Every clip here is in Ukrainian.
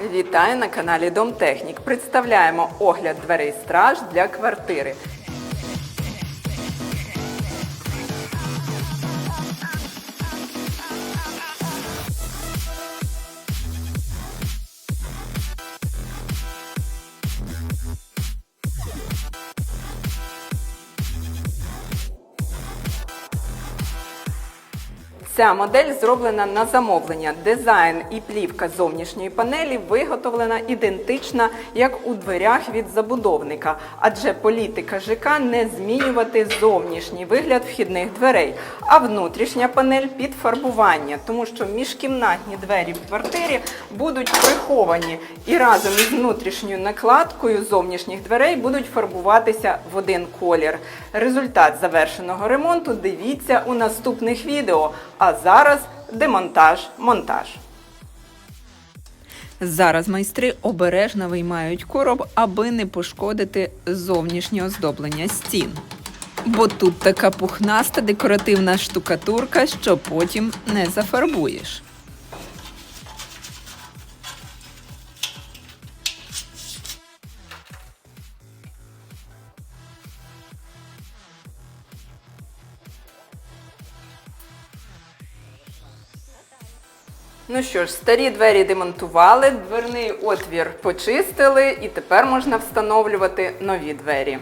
Вітаю на каналі Домтехнік. Представляємо огляд дверей страж для квартири. Ця модель зроблена на замовлення. Дизайн і плівка зовнішньої панелі виготовлена ідентична, як у дверях від забудовника, адже політика ЖК не змінювати зовнішній вигляд вхідних дверей, а внутрішня панель під фарбування, тому що міжкімнатні двері в квартирі будуть приховані і разом із внутрішньою накладкою зовнішніх дверей будуть фарбуватися в один колір. Результат завершеного ремонту дивіться у наступних відео. А зараз демонтаж, монтаж. Зараз майстри обережно виймають короб, аби не пошкодити зовнішнє оздоблення стін. Бо тут така пухнаста декоративна штукатурка, що потім не зафарбуєш. Ну що ж, старі двері демонтували, дверний отвір почистили, і тепер можна встановлювати нові двері.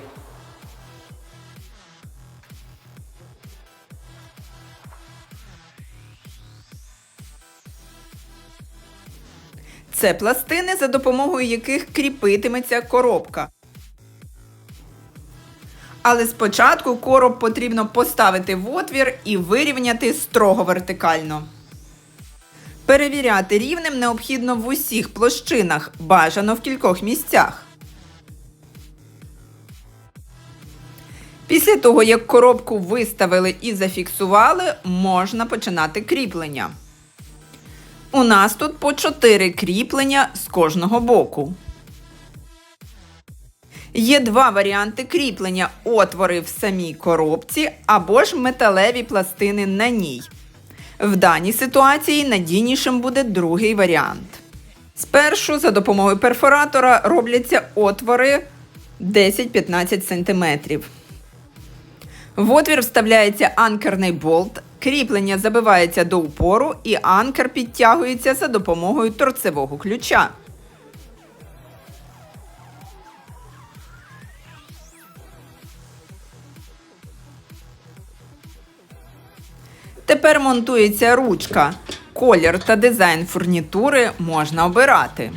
Це пластини, за допомогою яких кріпитиметься коробка. Але спочатку короб потрібно поставити в отвір і вирівняти строго вертикально. Перевіряти рівнем необхідно в усіх площинах, бажано в кількох місцях. Після того, як коробку виставили і зафіксували, можна починати кріплення. У нас тут по 4 кріплення з кожного боку. Є два варіанти кріплення: отвори в самій коробці або ж металеві пластини на ній. В даній ситуації надійнішим буде другий варіант. Спершу за допомогою перфоратора робляться отвори 10-15 см. В отвір вставляється анкерний болт, кріплення забивається до упору і анкер підтягується за допомогою торцевого ключа. Тепер монтується ручка. Колір та дизайн фурнітури можна обирати.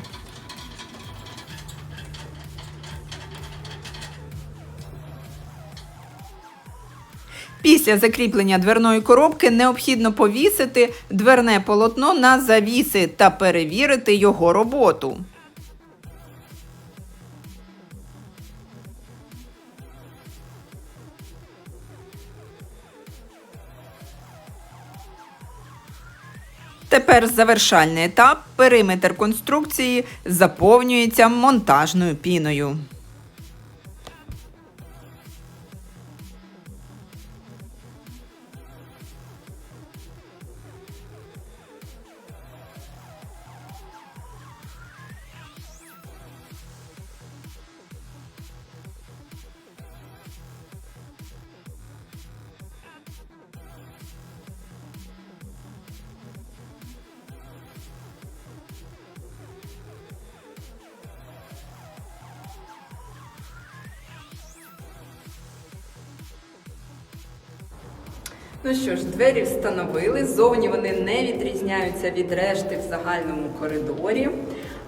Після закріплення дверної коробки необхідно повісити дверне полотно на завіси та перевірити його роботу. Тепер завершальний етап. Периметр конструкції заповнюється монтажною піною. Ну що ж, двері встановили. Зовні вони не відрізняються від решти в загальному коридорі.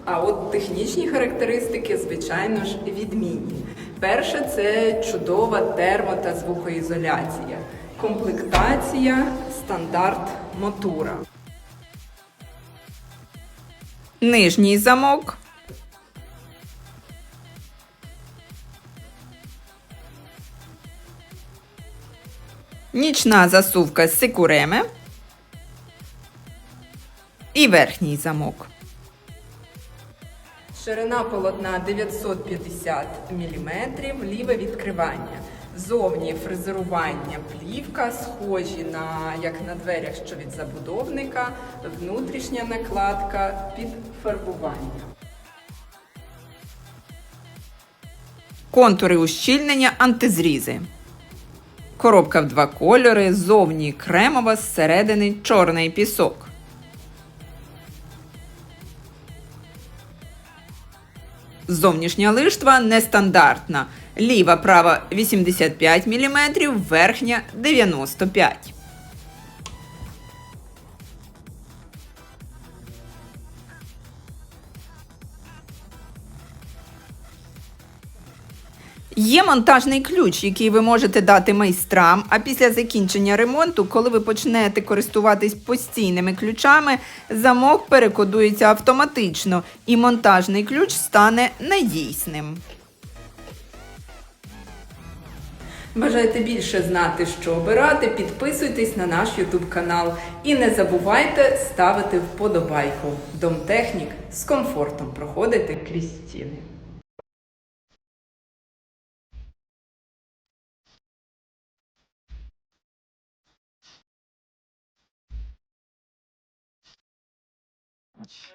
А от технічні характеристики, звичайно ж, відмінні. Перше це чудова термо та звукоізоляція. Комплектація, стандарт мотура. Нижній замок. нічна засувка з сикуреми і верхній замок. Ширина полотна 950 мм, ліве відкривання. Зовні фрезерування плівка, схожі на як на дверях, що від забудовника, внутрішня накладка під фарбування. Контури ущільнення антизрізи. Коробка в два кольори, зовні кремова, зсередини чорний пісок. Зовнішня лиштва нестандартна. Ліва права 85 мм, верхня 95 Є монтажний ключ, який ви можете дати майстрам. А після закінчення ремонту, коли ви почнете користуватись постійними ключами, замок перекодується автоматично, і монтажний ключ стане недійсним. Бажаєте більше знати, що обирати, підписуйтесь на наш YouTube канал і не забувайте ставити вподобайку. Домтехнік з комфортом проходити крізь стіни. 我去